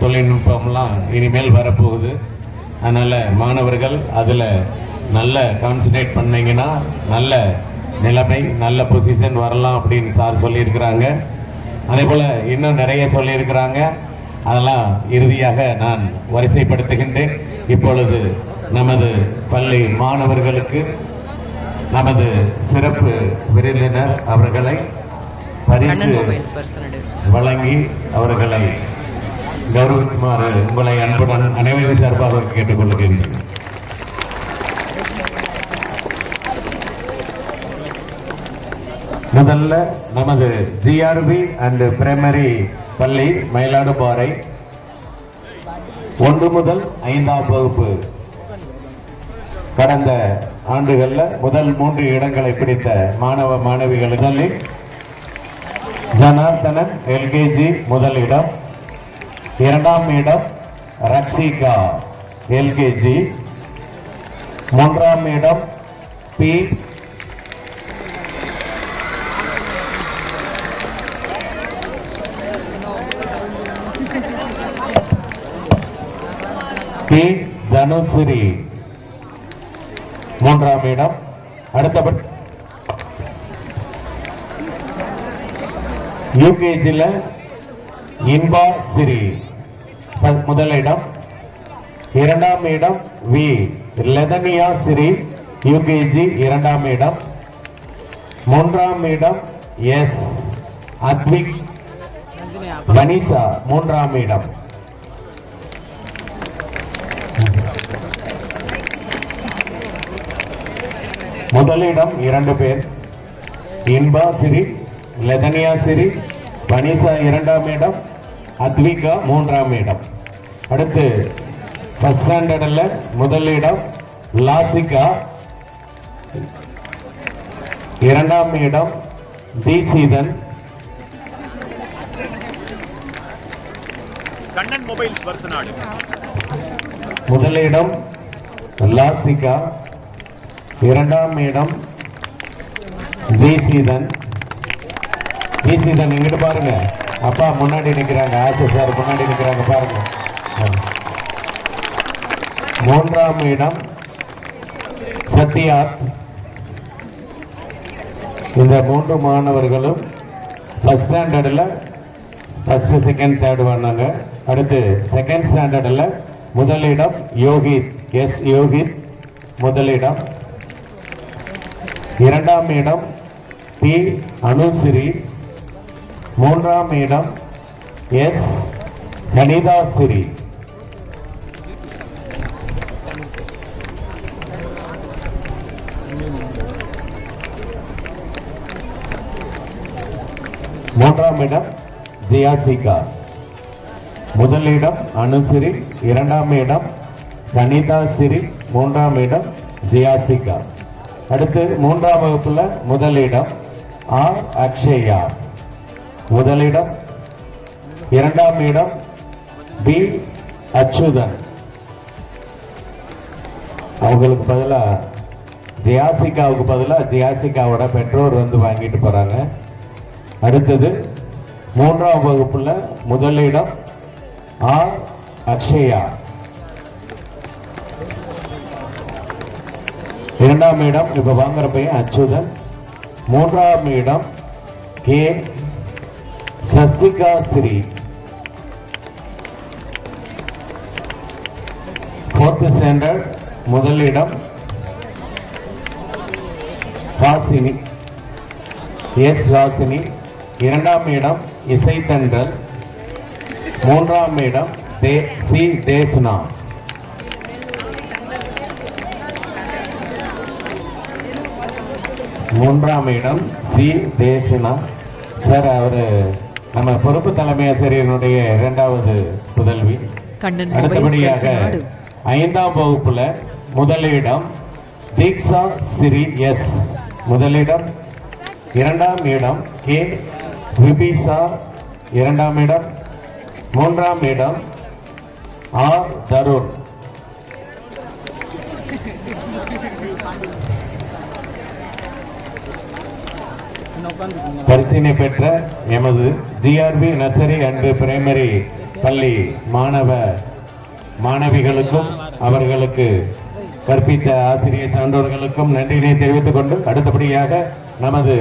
தொழில்நுட்பம்லாம் இனிமேல் வரப்போகுது. அதனால் மாணவர்கள் அதில் நல்ல கான்சன்ட்ரேட் பண்ணீங்கன்னா நல்ல நிலைமை நல்ல பொசிஷன் வரலாம் அப்படின்னு சார் சொல்லியிருக்கிறாங்க. அதே போல் இன்னும் நிறைய சொல்லியிருக்கிறாங்க. அதெல்லாம் இறுதியாக நான் வரிசைப்படுத்துகின்றேன். இப்பொழுது நமது பள்ளி மாணவர்களுக்கு நமது சிறப்பு விருந்தினர் அவர்களை பரிசு வழங்கி அவர்களை கௌரவிக்குமாறு உங்களை அன்புடன் அனைவரும் சார்பாக கேட்டுக்கொள்கிறேன். முதல்ல நமது ஜிஆர்பி அண்ட் பிரைமரி பள்ளி மயிலாடுபாறை ஒன்று முதல் ஐந்தாம் வகுப்பு. கடந்த ஆண்டுகளில் முதல் மூன்று இடங்களை பிடித்த மாணவ மாணவிகள் முதலில் ஜனார்த்தனன் எல்கேஜி முதலிடம் இரண்டாம் இடம் ரக்ஷிகா எல்கேஜி. மூன்றாம் இடம் பி. பி. தனுஸ்ரீ. மூன்றாம் இடம். அடுத்தபடி யூகேஜியில் இன்பா சிறி. முதலிடம் இரண்டாம் இடம் வி. லெதனியா சிறி யூகேஜி இரண்டாம் இடம். மூன்றாம் இடம் எஸ். அத்விக். வனிசா மூன்றாம் இடம். முதலிடம் இரண்டு பேர். இன்பா சிரி லெதனியா சிரி வனிசா இரண்டாம் இடம். அத்விகா மூன்றாம் இடம். அடுத்து ஃபர்ஸ்ட் ஸ்டாண்டர்டில் முதலிடம் லாசிகா. இரண்டாம் இடம் தீட்சிதன் கண்ணன் மொபைல்ஸ் வருஷநாடு முதலிடம் லாசிகா. இரண்டாம் இடம் தீசிதன் தீசிதன் இங்கிட்டு பாருங்க. அப்பா முன்னாடி நிற்கிறாங்க ஆசை சார் முன்னாடி நிற்கிறாங்க பாருங்க. மூன்றாம் இடம் சத்யா இந்த மூன்று மாணவர்களும் ஃபஸ்ட் ஸ்டாண்டர்டில் ஃபஸ்ட்டு செகண்ட் தேர்ட் வந்தாங்க. அடுத்து செகண்ட் ஸ்டாண்டர்டில் முதலிடம் யோகித் எஸ் யோகித் முதலிடம். இரண்டாம் இடம் பி அனுசிரி மூன்றாம் இடம் எஸ். கணிதாசிரி. மூன்றாம் இடம் ஜியாசிகா. முதலிடம் அனுசிரி இரண்டாம் இடம் கணிதாசிரி மூன்றாம் இடம் ஜியாசிகா. அடுத்து மூன்றாம் வகுப்புல முதலிடம் ஆர். அக்ஷயா. முதலிடம் இரண்டாம் இடம் பி அச்சுதன். அவங்களுக்கு பதிலாக ஜியாசிகாவுக்கு பதிலாக ஜியாசிகாவோட பெற்றோர் வந்து வாங்கிட்டு போகிறாங்க அடுத்தது மூன்றாம் வகுப்பில் முதலிடம் ஆர் அக்ஷயா. இரண்டாம் இடம் இப்போ வாங்குற பையன் அச்சுதன். மூன்றாம் இடம் K Sasthika Sri. Fourth standard முதலிடம் வாசினி. எஸ் வாசினி. இரண்டாம் இடம் இசைத்தன்றல் மூன்றாம் இடம் தே சி தேஸ்னா மூன்றாம் இடம் சி தேசனா. சார் அவர் நம்ம பொறுப்பு தலைமை ஆசிரியருடைய இரண்டாவது புதல்வி. அடுத்தபடியாக ஐந்தாம் வகுப்புல முதலிடம் தீக்ஷா சிரி எஸ். முதலிடம். இரண்டாம் இடம் கே. விபிசா. இரண்டாம் இடம். மூன்றாம் இடம் ஆர். தருண் பரிசீலனை பெற்ற எமது ஜிஆர்பி நர்சரி அண்ட் பிரைமரி பள்ளி மாணவ மாணவிகளுக்கும் அவர்களுக்கு கற்பித்த ஆசிரியர் சான்றோர்களுக்கும் நன்றியினை தெரிவித்துக் கொண்டு அடுத்தபடியாக நமது